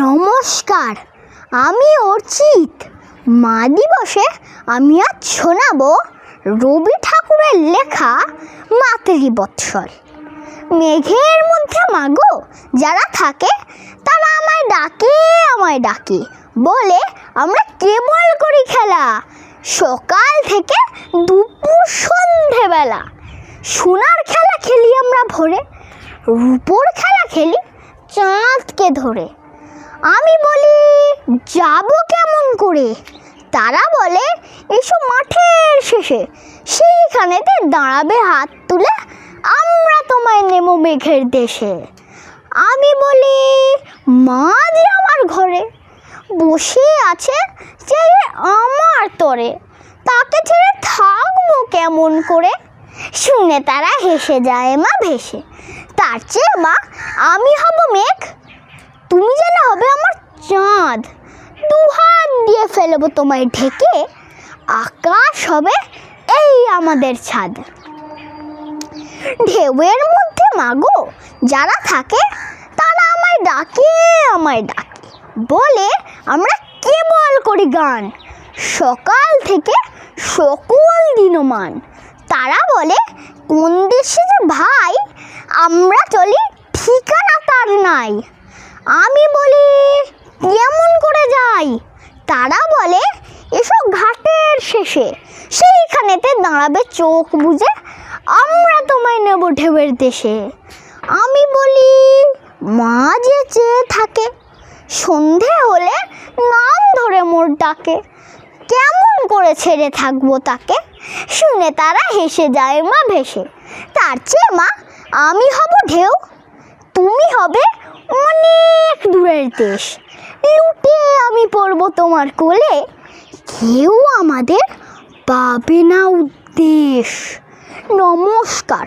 নমস্কার আমি অর্চিত। মা দিবসে আমি আজ শোনাবো রবি ঠাকুরের লেখা মাতৃবৎসল মেঘের মধ্যে মাগো, যারা থাকে, তারা আমায় ডাকে আমায় ডাকে। বলে, আমরা কেবল করি খেলা। সকাল থেকে দুপুর সন্ধেবেলা। সোনার খেলা খেলি আমরা ভোরে, রূপোর খেলা খেলি চাঁদকে ধরে। আমি বলি, যাব কেমন করে? তারা বলে, এসো মাঠের শেষে। সেইখানেতে দাঁড়াবে হাত তুলে আমরা তোমায় নেমো মেঘের দেশে। আমি বলি, মা যে আমার ঘরে, বসে আছে যে আমার তরে। তাকে ছেড়ে থাকব কেমন করে? শুনে তারা হেসে যায় মা ভেসে। তার চেয়ে মা, আমি হব মেঘ। তুমি যেন হবে আমার চাঁদ। দু হাত দিয়ে ফেলব তোমায় ঢেকে। আকাশ হবে এই আমাদের ছাদ। ঢেউয়ের মধ্যে মাগো, যারা থাকে তারা আমায় ডাকে আমায় ডাকে। বলে, আমরা কেবল করি গান। সকাল থেকে সকল দিনমান। তারা বলে, কোন দেশে যে ভাই, আমরা চলি ঠিকানা তার নাই। আমি বলি, কেমন করে যাই? তারা বলে এসব ঘাটের শেষে। সেইখানেতে দাঁড়াবে চোখ বুঝে আমরা তোমায় নেব ঢেউয়ের দেশে। আমি বলি, মা যে চেয়ে থাকে, সন্ধে হলে নাম ধরে মোর ডাকে। কেমন করে ছেড়ে থাকব তাকে? শুনে তারা হেসে যায় মা ভেসে। তার চেয়ে মা, আমি হব ঢেউ, তুমি হবে অনেক দূরের দেশ। লুটে আমি পড়ব তোমার কোলে। কেউ আমাদের পাবে না উদ্দেশ নমস্কার।